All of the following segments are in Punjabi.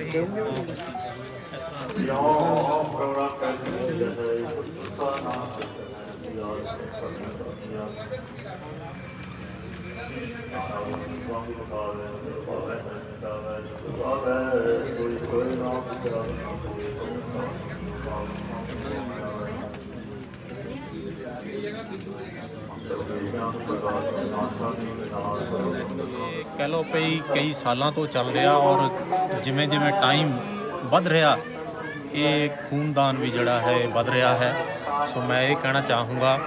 ਇਹ ਕਹਿ ਲਓ ਪਈ ਕਈ ਸਾਲਾਂ ਤੋਂ ਚੱਲ ਰਿਹਾ ਔਰ ਜਿਵੇਂ ਜਿਵੇਂ ਟਾਈਮ ਵੱਧ ਰਿਹਾ, ਇਹ ਖੂਨਦਾਨ ਵੀ ਜਿਹੜਾ ਹੈ ਵੱਧ ਰਿਹਾ ਹੈ। ਸੋ ਮੈਂ ਇਹ ਕਹਿਣਾ ਚਾਹੂੰਗਾ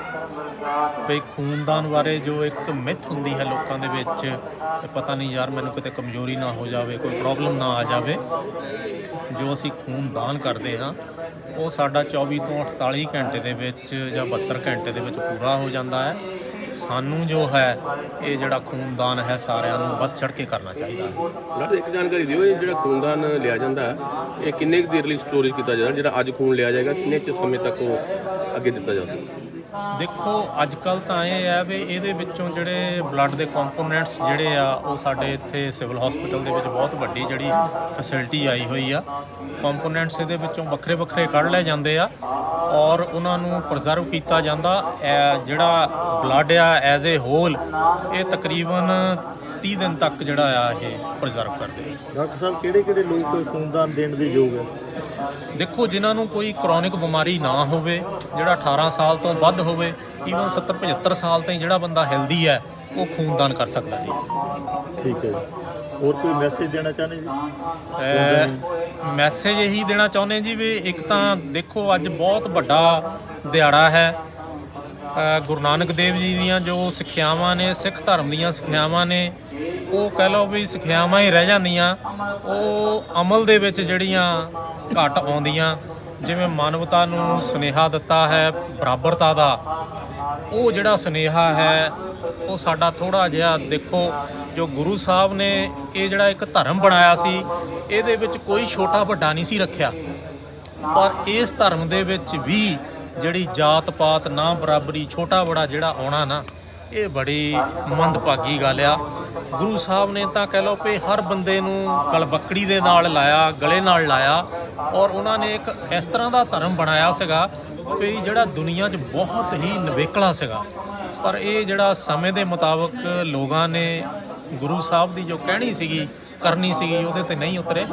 ਵੀ ਖੂਨਦਾਨ ਬਾਰੇ ਜੋ ਇੱਕ ਮਿਥ ਹੁੰਦੀ ਹੈ ਲੋਕਾਂ ਦੇ ਵਿੱਚ ਕਿ ਪਤਾ ਨਹੀਂ ਯਾਰ ਮੈਨੂੰ ਕਿਤੇ ਕਮਜ਼ੋਰੀ ਨਾ ਹੋ ਜਾਵੇ, ਕੋਈ ਪ੍ਰੋਬਲਮ ਨਾ ਆ ਜਾਵੇ। ਜੋ ਅਸੀਂ ਖੂਨਦਾਨ ਕਰਦੇ ਹਾਂ ਉਹ ਸਾਡਾ 24 ਤੋਂ 48 ਘੰਟੇ ਦੇ ਵਿੱਚ ਜਾਂ 72 ਘੰਟੇ ਦੇ ਵਿੱਚ ਪੂਰਾ ਹੋ ਜਾਂਦਾ ਹੈ। ਸਾਨੂੰ ਜੋ ਹੈ ਇਹ ਜਿਹੜਾ ਖੂਨਦਾਨ ਹੈ ਸਾਰਿਆਂ ਨੂੰ ਵੱਧ ਚੜ ਕੇ ਕਰਨਾ ਚਾਹੀਦਾ ਹੈ। ਡਾਕਟਰ ਇੱਕ ਜਾਣਕਾਰੀ ਦਿਓ ਇਹ ਜਿਹੜਾ ਖੂਨਦਾਨ ਲਿਆ ਜਾਂਦਾ ਹੈ, ਇਹ ਕਿੰਨੇ ਕੁ ਦੇਰ ਲਈ ਸਟੋਰੇਜ ਕੀਤਾ ਜਾਂਦਾ ਜਿਹੜਾ ਅੱਜ ਖੂਨ ਲਿਆ ਜਾਏਗਾ ਕਿੰਨੇ ਚ ਸਮੇਂ ਤੱਕ ਉਹ ਅੱਗੇ ਦਿੱਤਾ ਜਾ ਸਕਦਾ? ਦੇਖੋ ਅੱਜ ਕੱਲ ਤਾਂ ਇਹ ਆ ਵੀ ਇਹਦੇ ਵਿੱਚੋਂ ਜਿਹੜੇ ਬਲੱਡ ਦੇ ਕੰਪੋਨੈਂਟਸ ਜਿਹੜੇ ਆ, ਉਹ ਸਾਡੇ ਇੱਥੇ ਸਿਵਲ ਹਸਪੀਟਲ ਦੇ ਵਿੱਚ ਬਹੁਤ ਵੱਡੀ ਜਿਹੜੀ ਫੈਸਿਲਿਟੀ ਆਈ ਹੋਈ ਆ। ਕੰਪੋਨੈਂਟਸ ਇਹਦੇ ਵਿੱਚੋਂ ਵੱਖਰੇ ਵੱਖਰੇ ਕੱਢ ਲਏ ਜਾਂਦੇ ਆ ਔਰ ਉਹਨਾਂ ਨੂੰ ਪ੍ਰੀਜ਼ਰਵ ਕੀਤਾ ਜਾਂਦਾ। ਜਿਹੜਾ ਬਲੱਡ ਆ ਐਜ਼ ਏ ਹੋਲ ਇਹ ਤਕਰੀਬਨ 30 ਦਿਨ ਤੱਕ ਜਿਹੜਾ ਆ, ਇਹ ਪ੍ਰੀਜ਼ਰਵ ਕਰਦੇ ਆ। ਡਾਕਟਰ ਸਾਹਿਬ ਕਿਹੜੇ ਕਿਹੜੇ ਲੋਕ ਖੂਨਦਾਨ ਦੇਣ ਦੇ ਯੋਗ ਆ? ਦੇਖੋ ਜਿਨ੍ਹਾਂ ਨੂੰ ਕੋਈ ਕ੍ਰੋਨਿਕ ਬਿਮਾਰੀ ਨਾ ਹੋਵੇ ਜਿਹੜਾ 18 ਸਾਲ ਤੋਂ ਵੱਧ ਹੋਵੇ ਈਵਨ 70 75 ਸਾਲ ਤਾਈਂ ਜਿਹੜਾ ਬੰਦਾ ਹੈਲਦੀ ਹੈ ਉਹ ਖੂਨਦਾਨ ਕਰ ਸਕਦਾ ਜੀ। ਠੀਕ ਹੈ ਹੋਰ ਕੋਈ ਮੈਸੇਜ ਦੇਣਾ ਚਾਹੁੰਦੇ ਜੀ? ਮੈਸੇਜ ਇਹੀ ਦੇਣਾ ਚਾਹੁੰਦੇ ਜੀ ਵੀ ਇੱਕ ਤਾਂ ਦੇਖੋ ਅੱਜ ਬਹੁਤ ਵੱਡਾ ਦਿਹਾੜਾ ਹੈ। ਗੁਰੂ ਨਾਨਕ ਦੇਵ ਜੀ ਦੀਆਂ ਜੋ ਸਿੱਖਿਆਵਾਂ ਨੇ ਸਿੱਖ ਧਰਮ ਦੀਆਂ ਸਿੱਖਿਆਵਾਂ ਨੇ ਉਹ ਕਹਿ ਲਓ ਵੀ ਸਿੱਖਿਆਵਾਂ ਹੀ ਰਹਿ ਜਾਂਦੀਆਂ। ਉਹ ਅਮਲ ਦੇ ਵਿੱਚ ਜਿਹੜੀਆਂ ਘਟ ਆਉਂਦੀਆਂ, ਜਿਵੇਂ ਮਾਨਵਤਾ ਨੂੰ ਸੁਨੇਹਾ ਦਿੱਤਾ ਹੈ, ਬਰਾਬਰਤਾ ਦਾ। ਉਹ ਜਿਹੜਾ ਸੁਨੇਹਾ ਹੈ, ਉਹ ਸਾਡਾ ਥੋੜਾ ਜਿਹਾ ਦੇਖੋ, ਜੋ ਗੁਰੂ ਸਾਹਿਬ ਨੇ ਇਹ ਜਿਹੜਾ ਇੱਕ ਧਰਮ ਬਣਾਇਆ ਸੀ, ਇਹਦੇ ਵਿੱਚ ਕੋਈ ਛੋਟਾ ਵੱਡਾ ਨਹੀਂ ਸੀ ਰੱਖਿਆ। ਪਰ ਇਸ ਧਰਮ ਦੇ ਵਿੱਚ ਵੀ ਜਿਹੜੀ ਜਾਤ ਪਾਤ ਨਾ ਬਰਾਬਰੀ ਛੋਟਾ ਬੜਾ ਜਿਹੜਾ ਆਉਣਾ ਨਾ, ਇਹ ਬੜੀ ਮੰਦਭਾਗੀ ਗੱਲ ਆ। ਗੁਰੂ ਸਾਹਿਬ ਨੇ ਤਾਂ ਕਹਿ ਲਓ ਵੀ ਹਰ ਬੰਦੇ ਨੂੰ ਗਲਬੱਕੜੀ ਦੇ ਨਾਲ ਲਾਇਆ, ਗਲੇ ਨਾਲ ਲਾਇਆ ਔਰ ਉਹਨਾਂ ਨੇ ਇੱਕ ਇਸ ਤਰ੍ਹਾਂ ਦਾ ਧਰਮ ਬਣਾਇਆ ਸੀਗਾ ਵੀ ਜਿਹੜਾ ਦੁਨੀਆ 'ਚ ਬਹੁਤ ਹੀ ਨਵੇਕਲਾ ਸੀਗਾ। ਪਰ ਇਹ ਜਿਹੜਾ ਸਮੇਂ ਦੇ ਮੁਤਾਬਕ ਲੋਕਾਂ ਨੇ ਗੁਰੂ ਸਾਹਿਬ ਦੀ ਜੋ ਕਹਿਣੀ ਸੀਗੀ, ਕਰਨੀ ਸੀਗੀ, ਉਹਦੇ ਤੇ ਨਹੀਂ ਉਤਰੇ।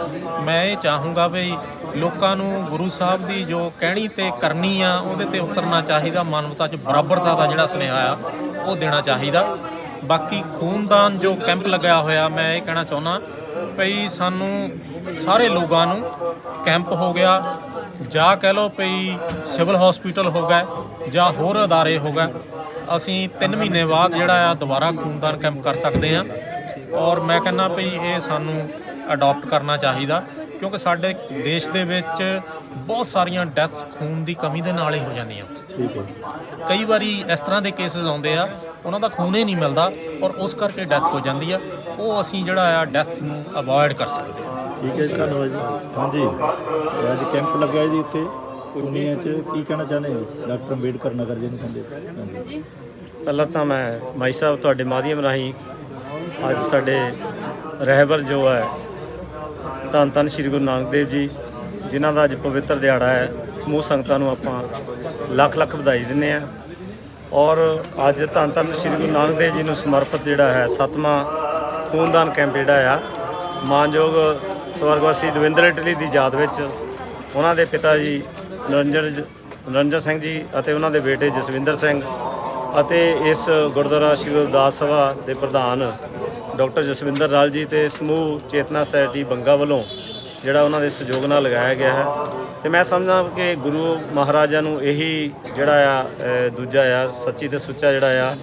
ਮੈਂ ਇਹ ਚਾਹੂੰਗਾ ਵੀ ਲੋਕਾਂ ਨੂੰ ਗੁਰੂ ਸਾਹਿਬ ਦੀ ਜੋ ਕਹਿਣੀ ਤੇ ਕਰਨੀ ਆ, ਉਹਦੇ ਤੇ ਉਤਰਨਾ ਚਾਹੀਦਾ, ਮਾਨਵਤਾ 'ਚ ਬਰਾਬਰਤਾ ਦਾ ਜਿਹੜਾ ਸੁਨੇਹਾ ਆ, ਉਹ ਦੇਣਾ ਚਾਹੀਦਾ। ਬਾਕੀ ਖੂਨਦਾਨ ਜੋ ਕੈਂਪ ਲੱਗਿਆ ਹੋਇਆ ਮੈਂ ਇਹ ਕਹਿਣਾ ਚਾਹੁੰਦਾ ਭਈ ਸਾਨੂੰ ਸਾਰੇ ਲੋਕਾਂ ਨੂੰ ਕੈਂਪ ਹੋ ਗਿਆ ਜਾਂ ਕਹਿ ਲਓ ਭਈ ਸਿਵਲ ਹਸਪੀਟਲ ਹੋ ਗਿਆ ਜਾਂ ਹੋਰ ਅਦਾਰੇ ਹੋ ਗਏ ਅਸੀਂ 3 ਮਹੀਨੇ ਬਾਅਦ ਜਿਹੜਾ ਆ ਦੁਬਾਰਾ ਖੂਨਦਾਨ ਕੈਂਪ ਕਰ ਸਕਦੇ ਹਾਂ। ਔਰ ਮੈਂ ਕਹਿੰਦਾ ਭਈ ਇਹ ਸਾਨੂੰ ਅਡਾਪਟ ਕਰਨਾ ਚਾਹੀਦਾ ਕਿਉਂਕਿ ਸਾਡੇ ਦੇਸ਼ ਦੇ ਵਿੱਚ ਬਹੁਤ ਸਾਰੀਆਂ ਡੈਥਸ ਖੂਨ ਦੀ ਕਮੀ ਦੇ ਨਾਲ ਹੀ ਹੋ ਜਾਂਦੀਆਂ। ਠੀਕ ਹੈ। ਕਈ ਵਾਰੀ ਇਸ ਤਰ੍ਹਾਂ ਦੇ ਕੇਸਿਸ ਆਉਂਦੇ ਆ ਉਹਨਾਂ ਦਾ ਖੂਨ ਹੀ ਨਹੀਂ ਮਿਲਦਾ ਔਰ ਉਸ ਕਰਕੇ ਡੈਥ ਹੋ ਜਾਂਦੀ ਆ। ਉਹ ਅਸੀਂ ਜਿਹੜਾ ਆ ਡੈਥ ਨੂੰ ਅਵੋਇਡ ਕਰ ਸਕਦੇ ਹਾਂ। ਠੀਕ ਹੈ ਜੀ ਧੰਨਵਾਦ ਜੀ। ਹਾਂਜੀ ਅੱਜ ਕੈਂਪ ਲੱਗਿਆ ਜੀ ਇੱਥੇ ਦੁਨੀਆ 'ਚ ਕੀ ਕਹਿਣਾ ਚਾਹੁੰਦੇ ਜੀ ਡਾਕਟਰ ਅੰਬੇਡਕਰ ਨਗਰ ਜੀ ਨੂੰ ਕਹਿੰਦੇ ਹਾਂਜੀ। ਪਹਿਲਾਂ ਤਾਂ ਮੈਂ ਮਾਈ ਸਾਹਿਬ ਤੁਹਾਡੇ ਮਾਧਿਅਮ ਰਾਹੀਂ ਅੱਜ ਸਾਡੇ ਰਹਿਬਰ ਜੋ ਹੈ ਧੰਨ ਧੰਨ ਸ੍ਰੀ ਗੁਰੂ ਨਾਨਕ ਦੇਵ ਜੀ ਜਿਨ੍ਹਾਂ ਦਾ ਅੱਜ ਪਵਿੱਤਰ ਦਿਹਾੜਾ ਹੈ ਸਮੂਹ ਸੰਗਤਾਂ ਨੂੰ ਆਪਾਂ ਲੱਖ ਲੱਖ ਵਧਾਈ ਦਿੰਦੇ ਆ ਔਰ ਅੱਜ ਧੰਨ ਧੰਨ ਸ੍ਰੀ ਗੁਰੂ ਨਾਨਕ ਦੇਵ ਜੀ ਨੂੰ ਸਮਰਪਿਤ ਜਿਹੜਾ ਹੈ ਸਤਵਾਂ ਖੂਨਦਾਨ ਕੈਂਪ ਜਿਹੜਾ ਆ, ਮਾਨਯੋਗ ਸਵਰਗਵਾਸੀ ਦਵਿੰਦਰ ਇਟਲੀ ਦੀ ਯਾਦ ਵਿੱਚ ਉਹਨਾਂ ਦੇ ਪਿਤਾ ਜੀ ਨਰਿੰਜਨ ਨਰਿੰਜਨ ਸਿੰਘ ਜੀ ਅਤੇ ਉਹਨਾਂ ਦੇ ਬੇਟੇ ਜਸਵਿੰਦਰ ਸਿੰਘ ਅਤੇ ਇਸ ਗੁਰਦੁਆਰਾ ਸ਼੍ਰੀ ਗੁਰਦਾਸ ਸਭਾ ਦੇ ਪ੍ਰਧਾਨ ਡਾਕਟਰ ਜਸਵਿੰਦਰ ਲਾਲ ਜੀ ਤੇ ਸਮੂਹ ਚੇਤਨਾ ਸੋਸਾਇਟੀ ਬੰਗਾ ਵੱਲੋਂ ਜਿਹੜਾ ਉਹਨਾਂ ਦੇ ਸਹਿਯੋਗ ਨਾਲ ਲਗਾਇਆ ਗਿਆ ਹੈ। ਤੇ ਮੈਂ ਸਮਝਦਾ ਕਿ ਗੁਰੂ ਮਹਾਰਾਜਾ ਨੂੰ ਇਹੀ ਜਿਹੜਾ ਆ ਦੂਜਾ ਆ, ਸੱਚੀ ਤੇ ਸੁੱਚਾ ਜਿਹੜਾ ਆ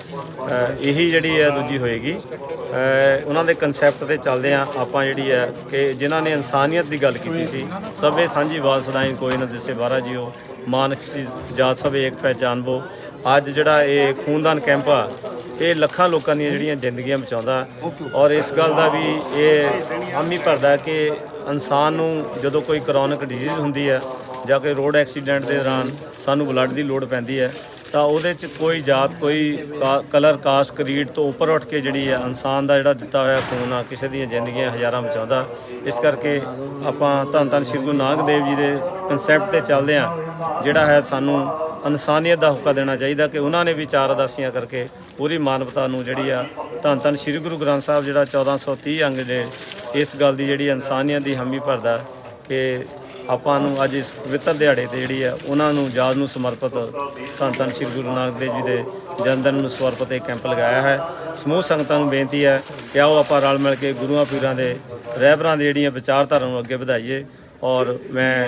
ਇਹੀ ਜਿਹੜੀ ਆ ਦੂਜੀ ਹੋਏਗੀ। ਉਹਨਾਂ ਦੇ ਕਨਸੈਪਟ ਤੇ ਚੱਲਦੇ ਆ ਆਪਾਂ ਜਿਹੜੀ ਆ ਕਿ ਜਿਨ੍ਹਾਂ ਨੇ ਇਨਸਾਨੀਅਤ ਦੀ ਗੱਲ ਕੀਤੀ ਸੀ, ਸਭੇ ਸਾਂਝੀ ਬਾਤ ਸਦਾਈ ਕੋਈ ਨਾ ਦਿਸੇ ਬਾਰਾ ਜੀਓ ਮਾਨਕ ਸੀ ਜਾਤ ਸਭੇ ਇੱਕ ਪਹਿਚਾਨਬੋ ਅੱਜ ਜਿਹੜਾ ਇਹ ਖੂਨਦਾਨ ਕੈਂਪ ਆ ਇਹ ਲੱਖਾਂ ਲੋਕਾਂ ਦੀਆਂ ਜਿਹੜੀਆਂ ਜ਼ਿੰਦਗੀਆਂ ਬਚਾਉਂਦਾ ਔਰ ਇਸ ਗੱਲ ਦਾ ਵੀ ਇਹ ਹਾਮੀ ਭਰਦਾ ਕਿ ਇਨਸਾਨ ਨੂੰ ਜਦੋਂ ਕੋਈ ਕਰੋਨਿਕ ਡਿਜ਼ੀਜ਼ ਹੁੰਦੀ ਹੈ ਜਾਂ ਕੋਈ ਰੋਡ ਐਕਸੀਡੈਂਟ ਦੇ ਦੌਰਾਨ ਸਾਨੂੰ ਬਲੱਡ ਦੀ ਲੋੜ ਪੈਂਦੀ ਹੈ, ਤਾਂ ਉਹਦੇ 'ਚ ਕੋਈ ਜਾਤ, ਕੋਈ ਕਾ- ਕਲਰ ਕਾਸਟ ਕਰੀਡ ਤੋਂ ਉੱਪਰ ਉੱਠ ਕੇ ਜਿਹੜੀ ਹੈ ਇਨਸਾਨ ਦਾ ਜਿਹੜਾ ਦਿੱਤਾ ਹੋਇਆ ਖੂਨ ਆ, ਕਿਸੇ ਦੀਆਂ ਜ਼ਿੰਦਗੀਆਂ ਹਜ਼ਾਰਾਂ ਬਚਾਉਂਦਾ। ਇਸ ਕਰਕੇ ਆਪਾਂ ਧੰਨ ਧੰਨ ਸ੍ਰੀ ਗੁਰੂ ਨਾਨਕ ਦੇਵ ਜੀ ਦੇ ਕਨਸੈਪਟ ਤੇ ਚੱਲਦੇ ਆ ਜਿਹੜਾ ਹੈ ਸਾਨੂੰ ਇਨਸਾਨੀਅਤ ਦਾ ਹੁਕਾ ਦੇਣਾ ਚਾਹੀਦਾ ਕਿ ਉਹਨਾਂ ਨੇ ਵੀ ਚਾਰ ਅਦਾਸੀਆਂ ਕਰਕੇ ਪੂਰੀ ਮਾਨਵਤਾ ਨੂੰ ਜਿਹੜੀ ਆ ਧੰਨ ਧੰਨ ਸ੍ਰੀ ਗੁਰੂ ਗ੍ਰੰਥ ਸਾਹਿਬ ਜਿਹੜਾ 1430 ਅੰਗ ਦੇ ਇਸ ਗੱਲ ਦੀ ਜਿਹੜੀ ਇਨਸਾਨੀਅਤ ਦੀ ਹਾਮੀ ਭਰਦਾ ਕਿ ਆਪਾਂ ਨੂੰ ਅੱਜ ਇਸ ਪਵਿੱਤਰ ਦਿਹਾੜੇ ਤੇ ਜਿਹੜੀ ਆ ਉਹਨਾਂ ਨੂੰ ਯਾਦ ਨੂੰ ਸਮਰਪਿਤ ਧੰਨ ਧੰਨ ਸ੍ਰੀ ਗੁਰੂ ਨਾਨਕ ਦੇਵ ਜੀ ਦੇ ਜਨਮ ਨੂੰ ਸਮਰਪਿਤ ਇਹ ਕੈਂਪ ਲਗਾਇਆ ਹੈ। ਸਮੂਹ ਸੰਗਤਾਂ ਨੂੰ ਬੇਨਤੀ ਹੈ ਕਿ ਆਓ ਆਪਾਂ ਰਲ ਮਿਲ ਕੇ ਗੁਰੂਆਂ ਪੀਰਾਂ ਦੇ ਰਹਿਬਰਾਂ ਦੀ ਜਿਹੜੀਆਂ ਵਿਚਾਰਧਾਰਾ ਨੂੰ ਅੱਗੇ ਵਧਾਈਏ ਔਰ ਮੈਂ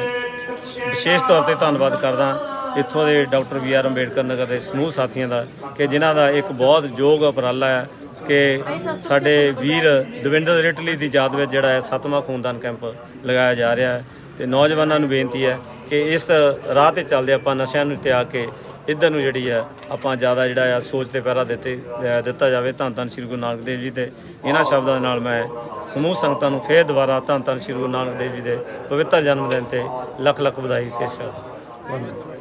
ਵਿਸ਼ੇਸ਼ ਤੌਰ ਤੇ ਧੰਨਵਾਦ ਕਰਦਾ ਇੱਥੋਂ ਦੇ doctor B R Ambedkar Nagar ਦੇ ਸਮੂਹ ਸਾਥੀਆਂ ਦਾ ਕਿ ਜਿਨ੍ਹਾਂ ਦਾ ਇੱਕ ਬਹੁਤ ਯੋਗ ਉਪਰਾਲਾ ਹੈ ਕਿ ਸਾਡੇ ਵੀਰ ਦਵਿੰਦਰ ਰਿਟਲੀ ਦੀ ਯਾਦ ਵਿੱਚ ਜਿਹੜਾ ਹੈ ਸੱਤਵਾਂ ਖੂਨਦਾਨ ਕੈਂਪ ਲਗਾਇਆ ਜਾ ਰਿਹਾ ਹੈ ਤੇ ਨੌਜਵਾਨਾਂ ਨੂੰ ਬੇਨਤੀ ਹੈ ਕਿ ਇਸ ਰਾਹ ਤੇ ਚੱਲਦੇ ਆਪਾਂ ਨਸ਼ਿਆਂ ਨੂੰ ਤਿਆਗ ਕੇ ਇੱਧਰ ਨੂੰ ਜਿਹੜੀ ਹੈ ਆਪਾਂ ਜ਼ਿਆਦਾ ਜਿਹੜਾ ਆ ਸੋਚ ਤੇ ਪਹਿਰਾ ਦਿੱਤੇ ਦਿੱਤਾ ਜਾਵੇ। ਧੰਨ ਧੰਨ ਸ੍ਰੀ ਗੁਰੂ ਨਾਨਕ ਦੇਵ ਜੀ ਤੇ ਇਹਨਾਂ ਸ਼ਬਦਾਂ ਦੇ ਨਾਲ ਮੈਂ ਸਮੂਹ ਸੰਗਤਾਂ ਨੂੰ ਫੇਰ ਦੁਬਾਰਾ ਧੰਨ ਧੰਨ ਸ੍ਰੀ ਗੁਰੂ ਨਾਨਕ ਦੇਵ ਜੀ ਦੇ ਪਵਿੱਤਰ ਜਨਮ ਦਿਨ ਤੇ ਲੱਖ ਲੱਖ ਵਧਾਈ ਪੇਸ਼ ਕਰਦਾ।